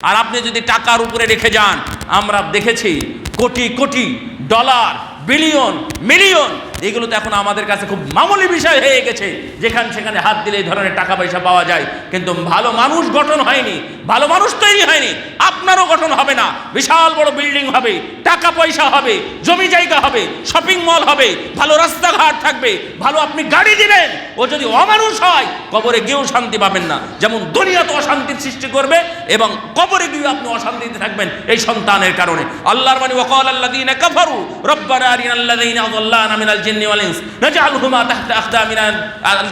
আর আপনি যদি টাকার উপরে রেখে যান আমরা দেখেছি crore crore dollar billion million এগুলো তো এখন আমাদের কাছে খুব মামুলি বিষয় হয়ে গেছে। যেখানে সেখানে হাত দিলে এই ধরনের টাকা পয়সা পাওয়া যায়। কিন্তু ভালো মানুষ গঠন হয়নি, ভালো মানুষ তৈরি হয়নি, আপনারও গঠন হবে না। বিশাল বড় বিল্ডিং হবে, টাকা পয়সা হবে, জমি জায়গা হবে শপিং মল হবে, ভালো রাস্তাঘাট থাকবে, ভালো আপনি গাড়ি দিবেন। ও যদি অমানুষ হয়, কবরে গিয়েও শান্তি পাবেন না। যেমন দুনিয়াতে অশান্তির সৃষ্টি করবে এবং কবরে গিয়ে আপনি অশান্তিতে থাকবেন এই সন্তানের কারণে। আল্লাহর মানে ওয়াকাল আল্লাযীনা কাফারু, রব্বানা আরিনাল্লাযীনা আযাল্লানা মিনাল জিন্নি ওয়াল ইনস। নাজআলহুমা তাহতা আখদামিনা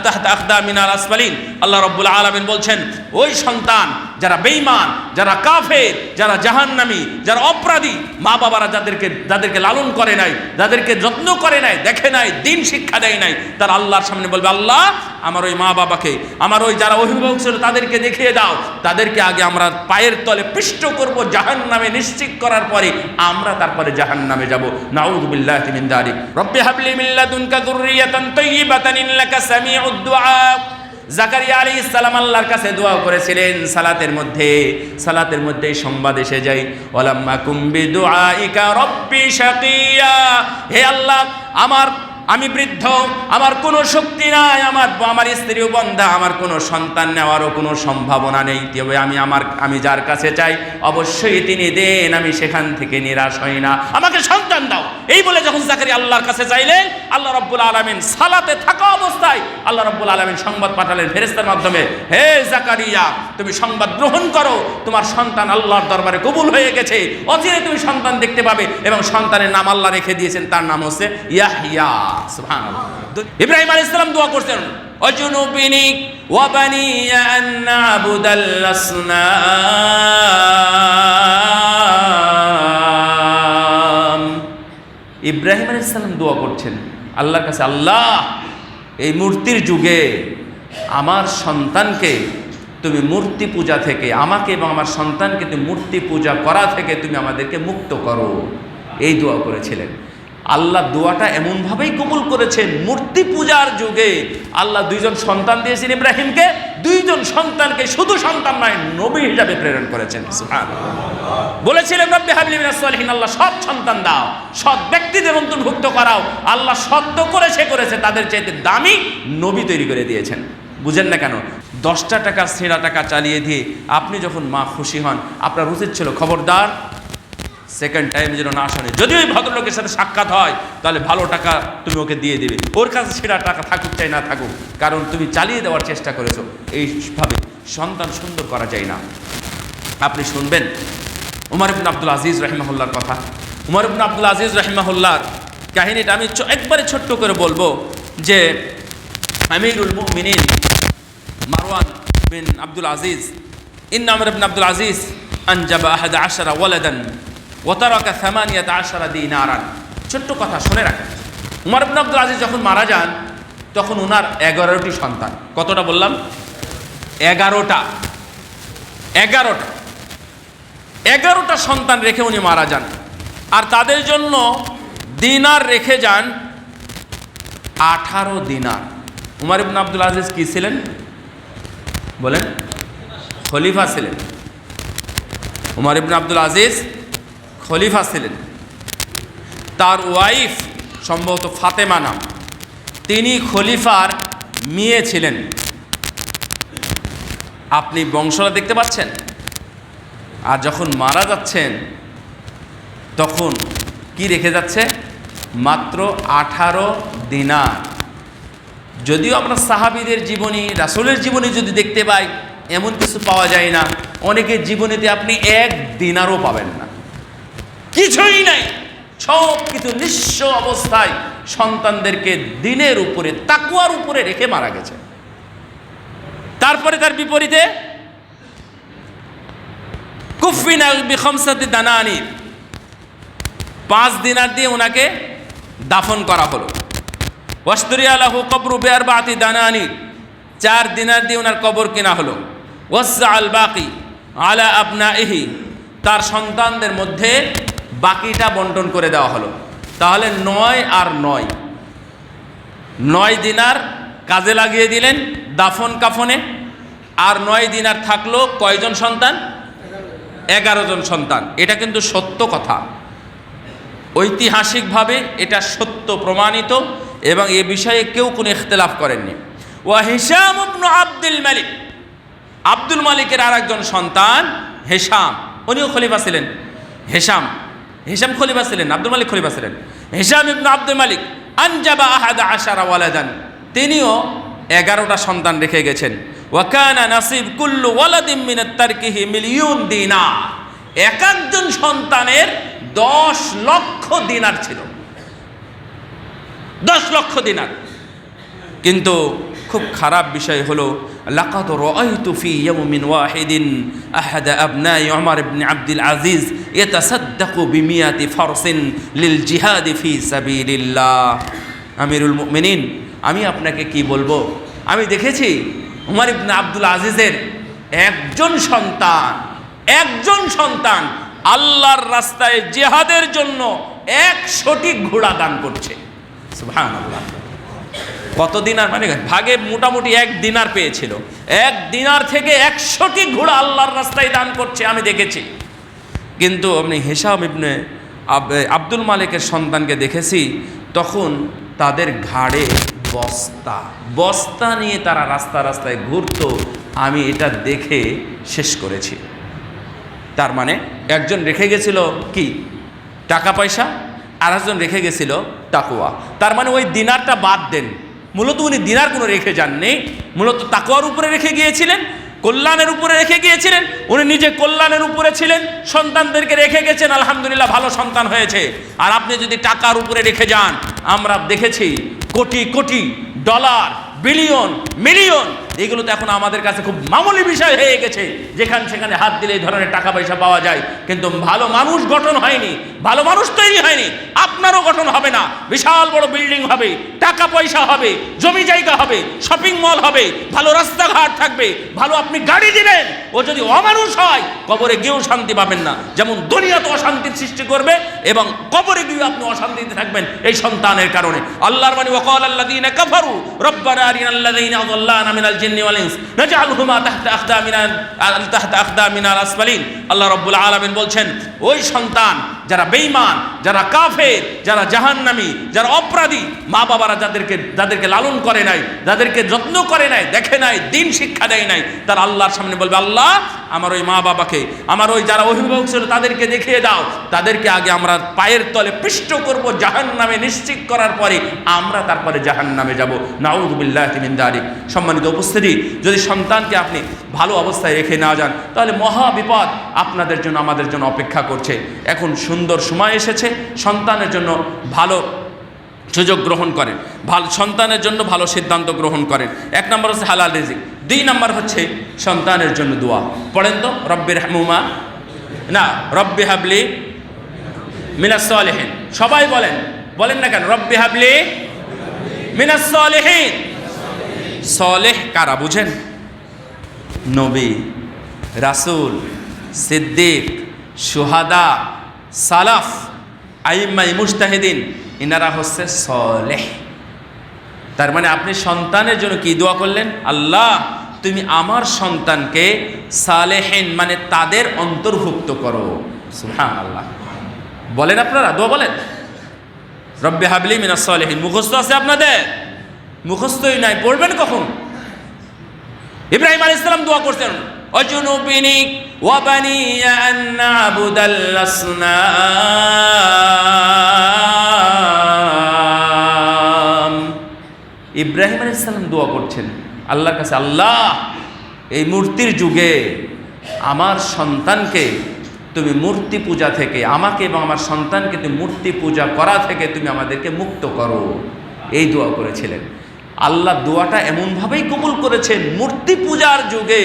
তাহতা আখদামিনাল আসফালিন। আল্লাহ রাব্বুল আলামিন বলছেন, ওই সন্তান যারা বেঈমান, যারা কাফের, যারা জাহান্নামী, যারা অপরাধী মা বাবারা যাদেরকে যাদেরকে লালন করে নাই, যাদেরকে যত্ন করে নাই, দেখে নাই, দিন শিক্ষা দেয় নাই, তারা আল্লাহর সামনে বলবে, আল্লাহ, আমার ওই মা বাবাকে আমার ওই যারা অভিভাবক ছিল তাদেরকে দেখিয়ে দাও, তাদেরকে আগে আমরা পায়ের তলে পিষ্ট করব জাহান নামে নিশ্চিত করার পরে আমরা তারপরে জাহান নামে যাব নাউযুবিল্লাহি মিন যালিক রব্বি হাবলি মিন লাদুনকা যুররিয়াতান তাইয়্যিবাতান ইন্নাকা জাকারিয়া আলী ইসলাম আল্লাহর কাছে দোয়া করেছিলেন, সালাতের মধ্যে সালাতের মধ্যে সংবাদ এসে যায় ওলাম্মা কুম্বি দুআইকা রব্বি শাকিয়া। হে আল্লাহ, আমার আমি বৃদ্ধ, আমার কোনো শক্তি নাই, আমার আমার স্ত্রীও বন্ধা, আমার কোনো সন্তান নেওয়ারও কোনো সম্ভাবনা নেই। তবে আমি আমার, আমি যার কাছে চাই, অবশ্যই তিনি দেন, আমি সেখান থেকে নিরাশ হই না। আমাকে সন্তান দাও। এই বলে যখন জাকারি আল্লাহর কাছে চাইলেন, আল্লাহ রব্বুল আলমিন সালাতে থাকা অবস্থায় আল্লাহ রব্বুল আলমিন সংবাদ পাঠালেন ফেরেস্তার মাধ্যমে, হে জাকারিয়া, তুমি সংবাদ গ্রহণ করো। তোমার সন্তান আল্লাহর দরবারে কবুল হয়ে গেছে। অচিরে তুমি সন্তান দেখতে পাবে এবং সন্তানের নাম আল্লাহ রেখে দিয়েছেন। তার নাম হচ্ছে ইয়াহিয়া ইব্রাহিম আলাইহিস সালাম দোয়া করতেন অজনুবিনি ইব্রাহিম আলাইহিস সালাম দোয়া করছেন, আল্লাহর কাছে, আল্লাহ, এই মূর্তির যুগে আমার সন্তানকে তুমি মূর্তি পূজা থেকে, আমাকে এবং আমার সন্তানকে তুমি মূর্তি পূজা করা থেকে তুমি আমাদেরকে মুক্ত করো। এই দোয়া করেছিলেন। আল্লাহ দোয়াটা এমনভাবেই কবুল করেছেন মূর্তি পূজার যুগে। আল্লাহ দুইজন সন্তান দিয়েছেন ইব্রাহিমকে, দুইজন সন্তানকে শুধু সন্তান নয়, নবী হিসাবে প্রেরণ করেছেন। বলেছিলেন, রব্বি হাবলি মিনাস সালিহিন, আল্লাহ সৎ সন্তান দাও, সৎ ব্যক্তিদের অন্তর্ভুক্ত করাও, আল্লাহ সত্য করে সে করেছে, তাদের চাইতে দামি নবী তৈরি করে দিয়েছেন। বুঝেন না কেন? দশটা টাকা ছেঁড়া টাকা চালিয়ে দিয়ে আপনি যখন মা খুশি হন, আপনার উচিত ছিল, খবরদার সেকেন্ড টাইম যেন না শোনে। যদি ওই ভদ্রলোকের সাথে সাক্ষাৎ হয়, তাহলে ভালো টাকা তুমি ওকে দিয়ে দেবে। ওর কাছে সেটা টাকা থাকুক চাই না থাকুক, কারণ তুমি চালিয়ে দেওয়ার চেষ্টা করেছ। এইভাবে সন্তান সুন্দর করা যায় না। আপনি শুনবেন উমর ইবন আব্দুল আজিজ রহিমাহুল্লার কথা। উমর ইবন আব্দুল আজিজ রহিমাহুল্লার কাহিনীটা আমি একবারে ছোট্ট করে বলব যে আমিরুল মুমিনিন মারওয়ান বিন আব্দুল আজিজ, ইন আমর আব্দুল আজিজ আনজাবা আহাদ আশারা ওয়ালাদান ওতারাকা থামানিয়াত আশারা দিনারান। ছোট্ট কথা শুনে রাখেন। উমর ইবন আব্দুল আজিজ যখন মারা যান, তখন ওনার এগারোটি সন্তান। কতটা বললাম? এগারোটা। এগারোটা। এগারোটা সন্তান রেখে উনি মারা যান। আর তাদের জন্য দিনার রেখে যান আঠারো দিনার। উমার ইবন আব্দুল আজিজ কি ছিলেন? বলেন। খলিফা ছিলেন। উমার ইবন আব্দুল আজিজ খলিফা ছিলেন। তার ওয়াইফ সম্ভবত ফাতেমা নাম। তিনি খলিফার মেয়ে ছিলেন। আপনি বংশরা দেখতে পাচ্ছেন? আর যখন মারা যাচ্ছেন, তখন কি রেখে যাচ্ছে? মাত্র আঠারো দিনার। যদিও আমরা সাহাবিদের জীবনী, রাসূলের জীবনী যদি দেখতে পাই, এমন কিছু পাওয়া যায় না। অনেকের জীবনীতে আপনি এক দিনারও পাবেন না। কিছুই নাই। সব কিছু নিঃস্ব অবস্থায় সন্তানদেরকে দিনের উপরে, তাকুয়ার উপরে রেখে মারা গেছে। তারপরে তার বিপরীতে পাঁচ দিনার দিয়ে ওনাকে দাফন করা হলো। আলাহু কবরু বেয়ার বাতি দানানি চার দিনার দিয়ে ওনার কবর কেনা হলো। ওয়াসা আল বাকি আলা আপনা ইহি তার সন্তানদের মধ্যে বাকিটা বন্টন করে দেওয়া হলো। তাহলে নয় আর নয়। নয় দিনার কাজে লাগিয়ে দিলেন দাফন কাফনে, আর নয় দিনার থাকল কয়জন সন্তান? এগারো জন সন্তান। এটা কিন্তু সত্য কথা। ঐতিহাসিকভাবে এটা সত্য প্রমাণিত, এবং এ বিষয়ে কেউ কোনো ইখতলাফ করেননি। ওয়া হিসাম আব্দুল মালিক। আব্দুল মালিকের আর সন্তান হেসাম উনিও খলিফা ছিলেন। হেসাম হেসাম খলিফা ছিলেন, আব্দুল মালিক খলিফা ছিলেন। হেসাম ইবনু আব্দুল মালিক আনজাবা আহাদা আশারা ওয়ালাদান। তিনিও এগারোটা সন্তান রেখে গেছেন। ওয়াকানা নাসিব কুল্লু ওয়ালাদিম মিনাত তারকিহি মিলিয়ন দিনা এক একজন সন্তানের দশ লক্ষ দিনার ছিল। দশ লক্ষ দিনার। কিন্তু খুব খারাপ বিষয় হলো লাকাত রাআইতু ফি ইয়াউমিন ওয়াহিদিন, আহাদ আবনাই ওমর ইবনে আব্দুল আজিজ ইয়াতাসাদ্দাকু বিমিয়াতি ফারসিন লিল জিহাদি ফি সাবিলিল্লাহ। আমিরুল মুমিনিন, আমি আপনাকে কি বলব? আমি দেখেছি উমর ইবনে আব্দুল আজিজের একজন সন্তান একজন সন্তান আল্লাহর রাস্তায় জিহাদের জন্য এক একশোটি ঘোড়া দান করছে। সুবহানাল্লাহ। কত দিনার মানে ভাগে মোটামুটি এক দিনার পেয়েছিল। এক দিনার থেকে একশোটি ঘোড়া আল্লাহর রাস্তায় দান করছে, আমি দেখেছি। কিন্তু আপনি হিসাব ইবনে আব- আব্দুল মালিকের সন্তানকে দেখেছি, তখন তাদের ঘাড়ে বস্তা। বস্তা নিয়ে তারা রাস্তা রাস্তায় ঘুরত, আমি এটা দেখে শেষ করেছি। তার মানে একজন রেখে গেছিল কি? টাকা পয়সা আর একজন রেখে গেছিল টাকুয়া তার মানে ওই দিনারটা বাদ দেন। মূলত উনি দিনার কোনো রেখে যাননি, মূলত তাকুয়ার উপরে রেখে গিয়েছিলেন, কল্যাণের উপরে রেখে গিয়েছিলেন, উনি নিজে কল্যাণের উপরে ছিলেন, সন্তানদেরকে রেখে গেছেন, আলহামদুলিল্লাহ ভালো সন্তান হয়েছে। আর আপনি যদি টাকার উপরে রেখে যান, আমরা দেখেছি crore crore dollar, billion, million, এগুলো তো এখন আমাদের কাছে খুব মামুলি বিষয় হয়ে গেছে। যেখানে সেখানে হাত দিলে এই ধরনের টাকা পয়সা পাওয়া যায়। কিন্তু ভালো মানুষ গঠন হয়নি, ভালো মানুষ তৈরি হয়নি। আপনারও গঠন হবে না। বিশাল বড় বিল্ডিং হবে, টাকা পয়সা হবে, জমি জায়গা হবে, শপিং মল হবে, ভালো রাস্তাঘাট থাকবে, ভালো আপনি গাড়ি দিবেন, ও যদি অমানুষ হয়, কবরে গিয়েও শান্তি পাবেন না। যেমন দুনিয়াতে অশান্তির সৃষ্টি করবে এবং কবরে গিয়ে আপনি অশান্তিতে থাকবেন এই সন্তানের কারণে। আল্লাহর মানে ওয়াকাল আল্লাযীনা কাফারু, রব্বানা আরিনাল লাযীনা আযাল্লানা মিনাল জিন্নি ওয়াল ইনস, নাজআলহুমা তাহতা আখদামিনা তাহতা আখদামিনাল আসফালিন। আল্লাহ রাব্বুল আলামিন বলছেন, ওই সন্তান যারা বেইমান যারা কাফের, যারা জাহান্নামী, যারা অপরাধী, মা বাবারা যাদেরকে যাদেরকে লালন করে নাই, যাদেরকে যত্ন করে নাই, দেখে নাই, দিন শিক্ষা দেয় নাই, তারা আল্লাহর সামনে বলবে, আল্লাহ আমার ওই মা বাবাকে, আমার ওই যারা অভিভাবক ছিল তাদেরকে দেখিয়ে দাও। তাদেরকে আগে আমরা পায়ের তলে পৃষ্ঠ করব জাহান নামে নিশ্চিত করার পরে আমরা তারপরে জাহান নামে যাব নাউজুবিল্লাহ মিন্দারি সম্মানিত উপস্থিতি, যদি সন্তানকে আপনি ভালো অবস্থায় রেখে না যান, তাহলে মহা বিপদ আপনাদের জন্য, আমাদের জন্য অপেক্ষা করছে। এখন সুন্দর সময় এসেছে, সন্তানের জন্য ভালো সুযোগ গ্রহণ করেন। ভালো সন্তানের জন্য ভালো সিদ্ধান্ত গ্রহণ করেন। এক নম্বর হচ্ছে হালাল রিজিক। দুই নম্বর হচ্ছে সন্তানের জন্য দোয়া। পড়েন তো? রব্বির হামুমা না, রব্বি হাবলি মিনাস সালেহীন। সবাই বলেন। বলেন না কেন? রব্বি হাবলি মিনাস সালেহীন। সলেহ কারা বুঝেন? নবী, রাসূল, সিদ্দিক, সুহাদা, সালাফ আইম্মাই মুস্তাহিদিন ইনারা হচ্ছে সলেহ। তার মানে আপনি সন্তানের জন্য কি দোয়া করলেন? আল্লাহ, তুমি আমার সন্তানকে সালেহেন মানে তাদের অন্তর্ভুক্ত করো। সুহান আল্লাহ বলেন আপনারা, দোয়া বলেন। রব্বে হাবলি মিনা সালেহিন। মুখস্থ আছে আপনাদের? মুখস্থই নাই, পড়বেন কখন? ইব্রাহিম আলাইহিস ইসলাম দোয়া করছেন, অজুনুবিনি ওয়াবানি আন নাবুদাল ইব্রাহিম আলী ইসলাম দোয়া করছেন, আল্লাহর কাছে, আল্লাহ, এই মূর্তির যুগে আমার সন্তানকে তুমি মূর্তি পূজা থেকে, আমাকে এবং আমার সন্তানকে তুমি মূর্তি পূজা করা থেকে তুমি আমাদেরকে মুক্ত করো। এই দোয়া করেছিলেন। আল্লাহ দোয়াটা এমনভাবেই কবুল করেছেন, মূর্তি পূজার যুগে।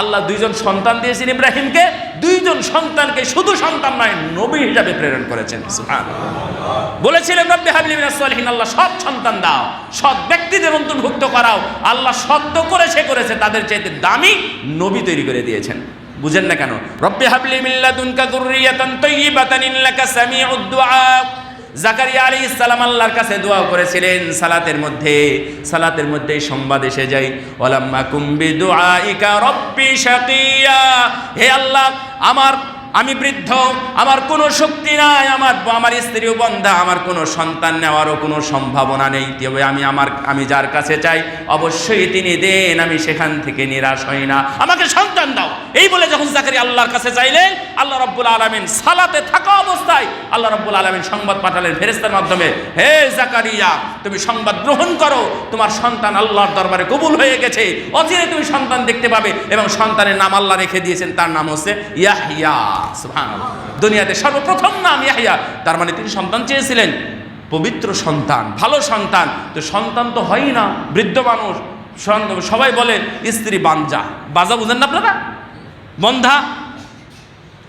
আল্লাহ দুইজন সন্তান দিয়েছেন ইব্রাহিমকে, দুইজন সন্তানকে শুধু সন্তান নয়, নবী হিসাবে প্রেরণ করেছেন। বলেছিলেন, রব্বি হাবলি মিনাস সালিহিন, আল্লাহ সৎ সন্তান দাও, সৎ ব্যক্তিদের অন্তর্ভুক্ত করাও, আল্লাহ সত্য করে সে করেছে, তাদের চাইতে দামি নবী তৈরি করে দিয়েছেন। বুঝেন না কেন? রব্বি হাবলি মিল্লাদুনকা যুররিয়াতান তাইয়্যিবাতান ইন্নাকা সামিউদ দুআ জাকারিয়া আলী ইসলাম আল্লাহর কাছে দোয়া করেছিলেন, সালাতের মধ্যে সালাতের মধ্যে সংবাদ এসে যায় ওলাম্মা কুম্বি দুআইকা রব্বি শাকিয়া। হে আল্লাহ, আমার আমি বৃদ্ধ, আমার কোনো শক্তি নাই, আমার আমার স্ত্রীও বন্ধা, আমার কোনো সন্তান নেওয়ারও কোনো সম্ভাবনা নেই। তবে আমি আমার, আমি যার কাছে চাই, অবশ্যই তিনি দেন, আমি সেখান থেকে নিরাশ হই না। আমাকে সন্তান দাও। এই বলে যখন জাকারি আল্লাহর কাছে চাইলেন, আল্লাহ রব্বুল আলমিন সালাতে থাকা অবস্থায় আল্লাহ রব্বুল আলমিন সংবাদ পাঠালেন ফেরেস্তার মাধ্যমে, হে জাকারিয়া, তুমি সংবাদ গ্রহণ করো। তোমার সন্তান আল্লাহর দরবারে কবুল হয়ে গেছে। অচিরে তুমি সন্তান দেখতে পাবে এবং সন্তানের নাম আল্লাহ রেখে দিয়েছেন। তার নাম হচ্ছে ইয়াহিয়া দুনিয়াতে সর্বপ্রথম নাম ইয়াহিয়া তার মানে তিনি সন্তান চেয়েছিলেন। পবিত্র সন্তান, ভালো সন্তান। তো সন্তান তো হয়ই না, বৃদ্ধ মানুষ। সবাই বলে, স্ত্রী বাঞ্জা। বাজা বুঝেন না আপনারা? বন্ধা।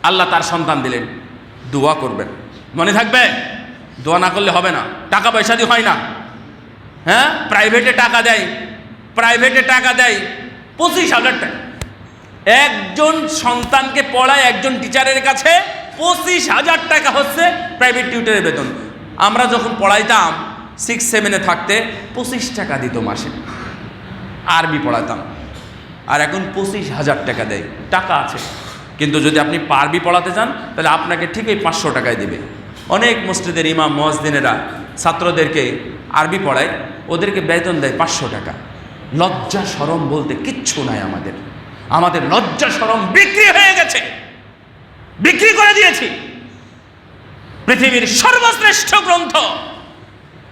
আল্লাহ তার সন্তান দিলেন। দোয়া করবেন। মনে থাকবে? দোয়া না করলে হবে না। টাকা পয়সা দিয়ে হয় না। হ্যাঁ? প্রাইভেটে টাকা দেয়। প্রাইভেটে টাকা দেয়। পঁচিশ হাজার টাকা। একজন সন্তানকে পড়ায় একজন টিচারের কাছে পঁচিশ হাজার টাকা হচ্ছে প্রাইভেট টিউটারের বেতন। আমরা যখন পড়াইতাম সিক্স সেভেনে থাকতে পঁচিশ টাকা দিত মাসে। আরবি পড়াতাম। আর এখন পঁচিশ হাজার টাকা দেয়। টাকা আছে। কিন্তু যদি আপনি পারবি পড়াতে চান, তাহলে আপনাকে ঠিকই পাঁচশো টাকায় দেবে। অনেক মসজিদের ইমাম মসদিনেরা ছাত্রদেরকে আরবি পড়ায়, ওদেরকে বেতন দেয় পাঁচশো টাকা। লজ্জা সরম বলতে কিচ্ছু নাই আমাদের। আমাদের লজ্জা সরম বিক্রি হয়ে গেছে। বিক্রি করে দিয়েছি। পৃথিবীর সর্বশ্রেষ্ঠ গ্রন্থ,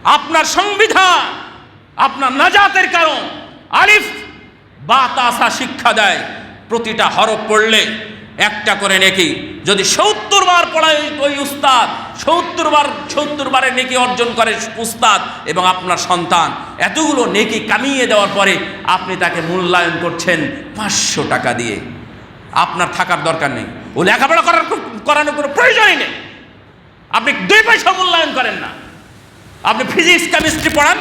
আপনার সংবিধান, আপনার নাজাতের কারণ, আলিফ, বা তাসা শিক্ষা দেয়। প্রতিটা হরফ পড়লে একটা করে নেকি। যদি সত্তর বার পড়ায় ওই উস্তাদ সত্তর বার, সত্তর বারের নেকি অর্জন করে উস্তাদ এবং আপনার সন্তান। এতগুলো নেকি কামিয়ে দেওয়ার পরে আপনি তাকে মূল্যায়ন করছেন পাঁচশো টাকা দিয়ে। আপনার থাকার দরকার নেই। ও লেখাপড়া করার করানোর কোনো প্রয়োজনই নেই। আপনি দুই পয়সা মূল্যায়ন করেন না। আপনি ফিজিক্স, কেমিস্ট্রি পড়ান,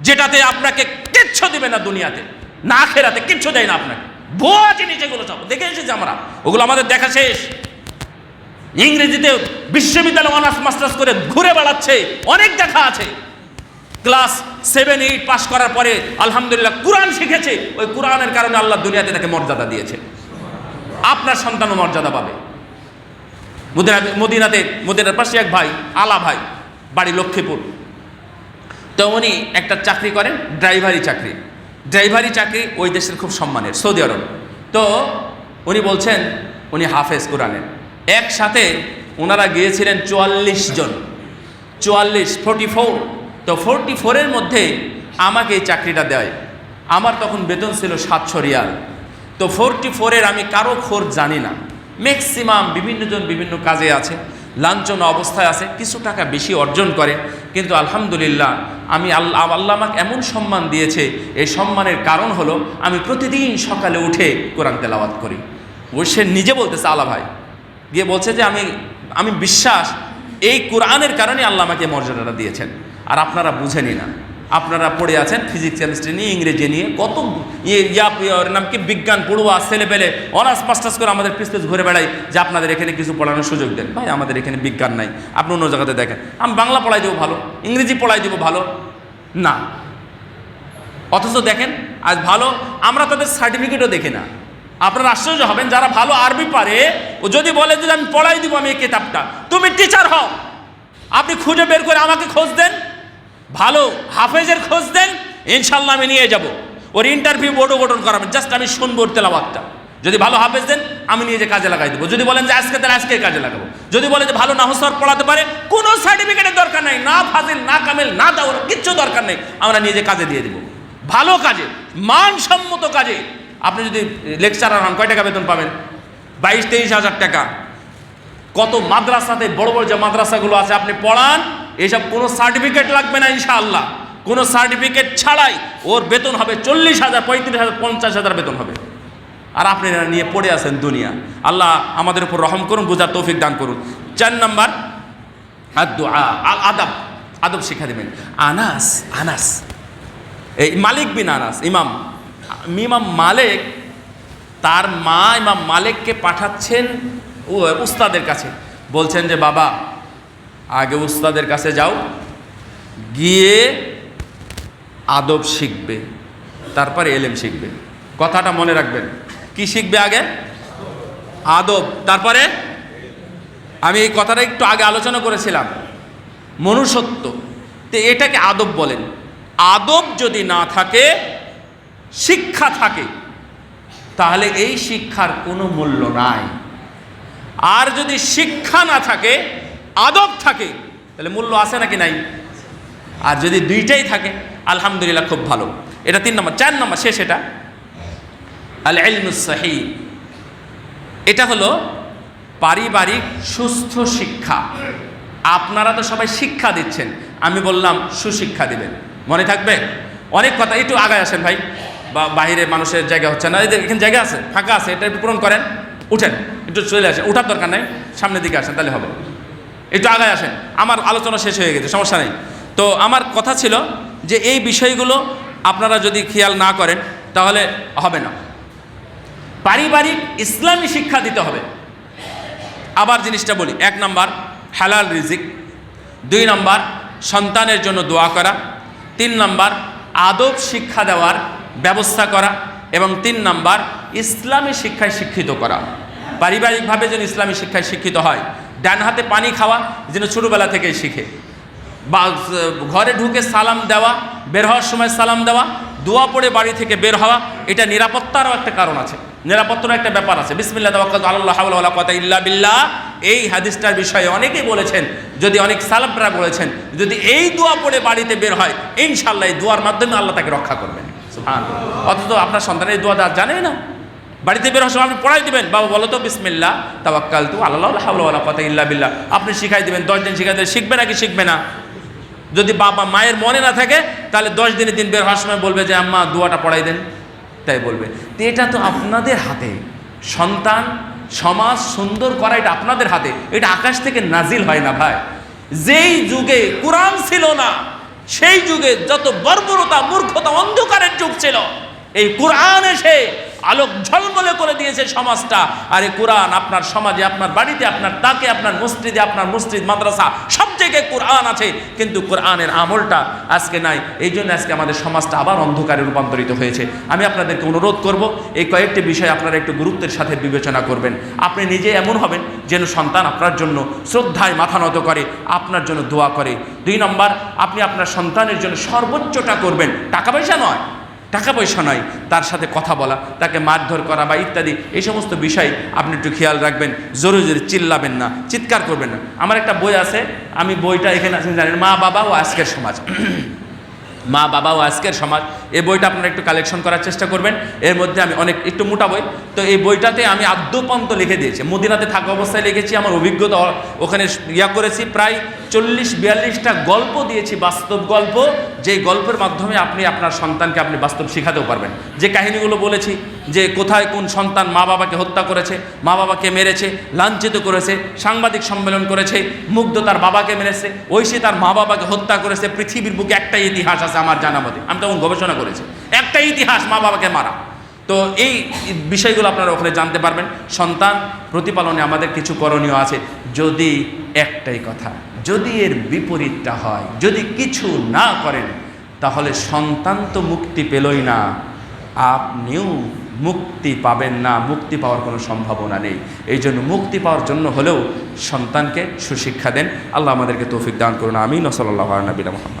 যেটাতে আপনাকে কিচ্ছু দিবে না দুনিয়াতে। না খেরাতে কিচ্ছু দেয় না আপনাকে। ভুয়া জিনিস এগুলো সব। দেখে এসেছি আমরা। ওগুলো আমাদের দেখা শেষ। ইংরেজিতে বিশ্ববিদ্যালয় অনার্স, মাস্টার্স করে ঘুরে বেড়াচ্ছে। অনেক দেখা আছে। ক্লাস সেভেন, এইট পাস করার পরে আলহামদুলিল্লাহ কোরআন শিখেছে। ওই কোরআনের কারণে আল্লাহ দুনিয়াতে তাকে মর্যাদা দিয়েছে। আপনার সন্তানও মর্যাদা পাবে। মদিনা মদিনাতে মদিনার পাশে এক ভাই, আলা ভাই, বাড়ি লক্ষ্মীপুর। তো উনি একটা চাকরি করেন, ড্রাইভারি চাকরি। ড্রাইভারি চাকরি ওই দেশের খুব সম্মানের, সৌদি আরব। তো উনি বলছেন, উনি হাফেজ কোরআনের। একসাথে ওনারা গিয়েছিলেন চুয়াল্লিশ জন। চুয়াল্লিশ ফোরটি ফোর তো ফোরটি ফোরের মধ্যে আমাকে এই চাকরিটা দেয়। আমার তখন বেতন ছিল সাতশো রিয়াল। তো ফোরটি ফোরের আমি কারও খোর জানি না। ম্যাক্সিমাম বিভিন্নজন বিভিন্ন কাজে আছে, লাঞ্ছনা অবস্থায় আছে, কিছু টাকা বেশি অর্জন করে। কিন্তু আলহামদুলিল্লাহ, আমি আল্লাহ আল্লাহ আমাকে এমন সম্মান দিয়েছে। এই সম্মানের কারণ হলো, আমি প্রতিদিন সকালে উঠে কোরআন তেলাওয়াত করি। ও সে নিজে বলতেছে, আল্লাহ ভাই গিয়ে বলছে যে আমি আমি বিশ্বাস, এই কোরআনের কারণে আল্লাহ আমাকে মর্যাদাটা দিয়েছেন। আর আপনারা বুঝেনি না। আপনারা পড়ে আছেন ফিজিক্স কেমিস্ট্রি নিয়ে, ইংরেজি নিয়ে, কত ইয়ে নাম কি? বিজ্ঞান, পড়ুয়া ছেলে পেলে অনার্স, মাস্টার্স করে আমাদের পিস ঘুরে বেড়াই যে আপনাদের এখানে কিছু পড়ানোর সুযোগ দেন। ভাই, আমাদের এখানে বিজ্ঞান নাই। আপনি অন্য জায়গাতে দেখেন। আমি বাংলা পড়াই দেবো ভালো, ইংরেজি পড়াই দেবো ভালো। না। অথচ দেখেন, আজ ভালো, আমরা তাদের সার্টিফিকেটও দেখি না। আপনারা আশ্চর্য হবেন, যারা ভালো আরবি পারে, ও যদি বলে যে আমি পড়াই দিব আমি এই কিতাবটা, তুমি টিচার হও। আপনি খুঁজে বের করে আমাকে খোঁজ দেন, ভালো হাফেজের খোঁজ দেন ইনশাল্লাহ আমি নিয়ে যাব। ওর ইন্টারভিউ বোর্ড গঠন করাবেন জাস্ট আমি শুনব ওর তেলাবাদটা যদি ভালো হাফেজ দেন, আমি যে কাজে লাগাই দেবো। যদি বলেন যে আজকে তাহলে আজকে কাজে লাগাবো। যদি বলে যে ভালো নাহসর পড়াতে পারে, কোনো সার্টিফিকেটের দরকার নেই, না ফাজিল, না কামেল, না দাওর কিচ্ছু দরকার নেই, আমরা নিজে কাজে দিয়ে দেবো। ভালো কাজে, মানসম্মত কাজে আপনি যদি লেকচারার হন, কয় টাকা বেতন পাবেন? বাইশ, তেইশ হাজার টাকা। কত মাদ্রাসাতে বড় বড় যে মাদ্রাসাগুলো আছে, আপনি পড়ান, এসব কোনো সার্টিফিকেট লাগবে না ইনশাআল্লাহ। কোনো সার্টিফিকেট ছাড়াই ওর বেতন হবে চল্লিশ হাজার, পঁয়ত্রিশ হাজার, পঞ্চাশ হাজার বেতন হবে। আর আপনি নিয়ে পড়ে আছেন দুনিয়া। আল্লাহ আমাদের উপর রহম করুন, বোঝার তৌফিক দান করুন। চার নম্বর আদা আদাব আদব শিক্ষা দেবেন। আনাস আনাস। এই মালিক বিন আনাস, ইমাম। ইমাম মালিক, তার মা ইমাম মালিককে পাঠাচ্ছেন ও উস্তাদের কাছে। বলছেন যে, বাবা, আগে উস্তাদের কাছে যাও, গিয়ে আদব শিখবে, তারপরে এলেম শিখবে। কথাটা মনে রাখবেন, কি শিখবে আগে? আদব। তারপরে আমি এই কথাটা একটু আগে আলোচনা করেছিলাম, মনুষ্যত্ব। তো এটাকে আদব বলেন। আদব যদি না থাকে শিক্ষা থাকে, তাহলে এই শিক্ষার কোনো মূল্য নাই। আর যদি শিক্ষা না থাকে, আদব থাকে, তাহলে মূল্য আছে নাকি নাই? আর যদি দুইটাই থাকে, আলহামদুলিল্লাহ খুব ভালো। এটা তিন নম্বর, চার নম্বর, শেষ এটা। আল সাহি। এটা হলো পারিবারিক সুস্থ শিক্ষা। আপনারা তো সবাই শিক্ষা দিচ্ছেন, আমি বললাম সুশিক্ষা দিবেন। মনে থাকবে? অনেক কথা, একটু আগায় আসেন ভাই। বা বাইরে মানুষের জায়গা হচ্ছে না। এদের এখানে জায়গা আছে, ফাঁকা আছে, এটা একটু পূরণ করেন, উঠেন, একটু চলে আসেন, উঠার দরকার নেই, সামনের দিকে আসেন, তাহলে হবে। একটু আগায় আসেন, আমার আলোচনা শেষ হয়ে গেছে, সমস্যা নেই। তো আমার কথা ছিল যে এই বিষয়গুলো আপনারা যদি খেয়াল না করেন, তাহলে হবে না। পারিবারিক ইসলামী শিক্ষা দিতে হবে। আবার জিনিসটা বলি, এক নাম্বার, হালাল রিজিক, দুই নাম্বার, সন্তানের জন্য দোয়া করা, তিন নাম্বার, আদব শিক্ষা দেওয়ার ব্যবস্থা করা এবং তিন নাম্বার, ইসলামী শিক্ষায় শিক্ষিত করা। পারিবারিকভাবে যেন ইসলামী শিক্ষায় শিক্ষিত হয়, ডান হাতে পানি খাওয়া যেন ছোটোবেলা থেকেই শিখে। বা, ঘরে ঢুকে সালাম দেওয়া, বের হওয়ার সময় সালাম দেওয়া, দোয়া পড়ে বাড়ি থেকে বের হওয়া, এটা নিরাপত্তারও একটা কারণ আছে। নিরাপত্তারও একটা ব্যাপার আছে। বিসমিল্লা তাওয়াক্কালতু আল্লাহ, হাওলা কথা ইল্লা বিল্লাহ। এই হাদিসটার বিষয়ে অনেকেই বলেছেন, যদি অনেক সালাবরা বলেছেন, যদি এই দোয়া পড়ে বাড়িতে বের হয় ইনশাল্লাহ এই দোয়ার মাধ্যমে আল্লাহ তাকে রক্ষা করবেন। অথচ আপনার সন্তানের এই দোয়া দেওয়া জানেই না। বাড়িতে বের হওয়ার সময় আপনি পড়াই দিবেন, বাবা, বলো তো বিসমিল্লা তাওয়াক্কাল তু আল্লাহ হাওলা কথা ইল্লা বিল্লাহ। আপনি শিখাই দিবেন, দশ দিন শিখাই দেবেন, শিখবে নাকি শিখবে না? যদি বাবা মায়ের মনে না থাকে, তাহলে দশ দিনের দিন বের হওয়ার সময় বলবে যে, আম্মা, দুয়াটা পড়াই দেন। তাই বলবে। তো এটা তো আপনাদের হাতে। সন্তান সমাজ সুন্দর করা এটা আপনাদের হাতে। এটা আকাশ থেকে নাজিল হয় না ভাই। যেই যুগে কোরআন ছিল না সেই যুগে যত বর্বরতা মূর্খতা অন্ধকারের যুগ ছিল এই কোরআন এসে আলোক ঝলমলে করে দিয়েছে সমাজটা। আরে কোরআন আপনার সমাজে, আপনার বাড়িতে, আপনার তাকে, আপনার মসজিদে, আপনার মসজিদ, মাদ্রাসা, সব জায়গায় কোরআন আছে, কিন্তু কোরআনের আমলটা আজকে নাই। এই জন্য আজকে আমাদের সমাজটা আবার অন্ধকারে রূপান্তরিত হয়েছে। আমি আপনাদেরকে অনুরোধ করব, এই কয়েকটি বিষয় আপনারা একটু গুরুত্বের সাথে বিবেচনা করবেন। আপনি নিজে এমন হবেন যেন সন্তান আপনার জন্য শ্রদ্ধায় মাথা নত করে, আপনার জন্য দোয়া করে। দুই নম্বর, আপনি আপনার সন্তানের জন্য সর্বোচ্চটা করবেন। টাকা পয়সা নয়। টাকা পয়সা নয়, তার সাথে কথা বলা, তাকে মারধর করা বা ইত্যাদি, এই সমস্ত বিষয় আপনি একটু খেয়াল রাখবেন, জোরে জোরে চিল্লাবেন না, চিৎকার করবেন না। আমার একটা বই আছে, আমি বইটা এখানে আছেন জানেন মা বাবা ও আজকের সমাজ। মা বাবা ও আজকের সমাজ, এই বইটা আপনারা একটু কালেকশন করার চেষ্টা করবেন। এর মধ্যে আমি অনেক, একটু মোটা বই। তো এই বইটাতে আমি আদ্যপন্ত লিখে দিয়েছি। মদিনাতে থাকা অবস্থায় লিখেছি, আমার অভিজ্ঞতা ওখানে ইয়া করেছি, প্রায় চল্লিশ বিয়াল্লিশটা গল্প দিয়েছি, বাস্তব গল্প। যে গল্পের মাধ্যমে আপনি আপনার সন্তানকে আপনি বাস্তব শেখাতেও পারবেন। যে কাহিনীগুলো বলেছি যে কোথায় কোন সন্তান মা বাবাকে হত্যা করেছে, মা বাবাকে মেরেছে, লাঞ্ছিত করেছে, সাংবাদিক সম্মেলন করেছে, মুগ্ধ তার বাবাকে মেরেছে, ঐশী তার মা বাবাকে হত্যা করেছে, পৃথিবীর বুকে একটাই ইতিহাস আছে আমার জানা মতে। আমি তখন গবেষণা করেছি। একটাই ইতিহাস, মা বাবাকে মারা। তো এই বিষয়গুলো আপনারা ওখানে জানতে পারবেন। সন্তান প্রতিপালনে আমাদের কিছু করণীয় আছে। যদি একটাই কথা, যদি এর বিপরীতটা হয়, যদি কিছু না করেন, তাহলে সন্তান তো মুক্তি পেলই না। আপনিও মুক্তি পাবেন না, মুক্তি পাওয়ার কোনো সম্ভাবনা নেই। এই জন্য মুক্তি পাওয়ার জন্য হলেও সন্তানকে সুশিক্ষা দেন। আল্লাহ আমাদেরকে তৌফিক দান করুন। আমিন। ওসলাল্লাহ নবীন মোহাম্মদ।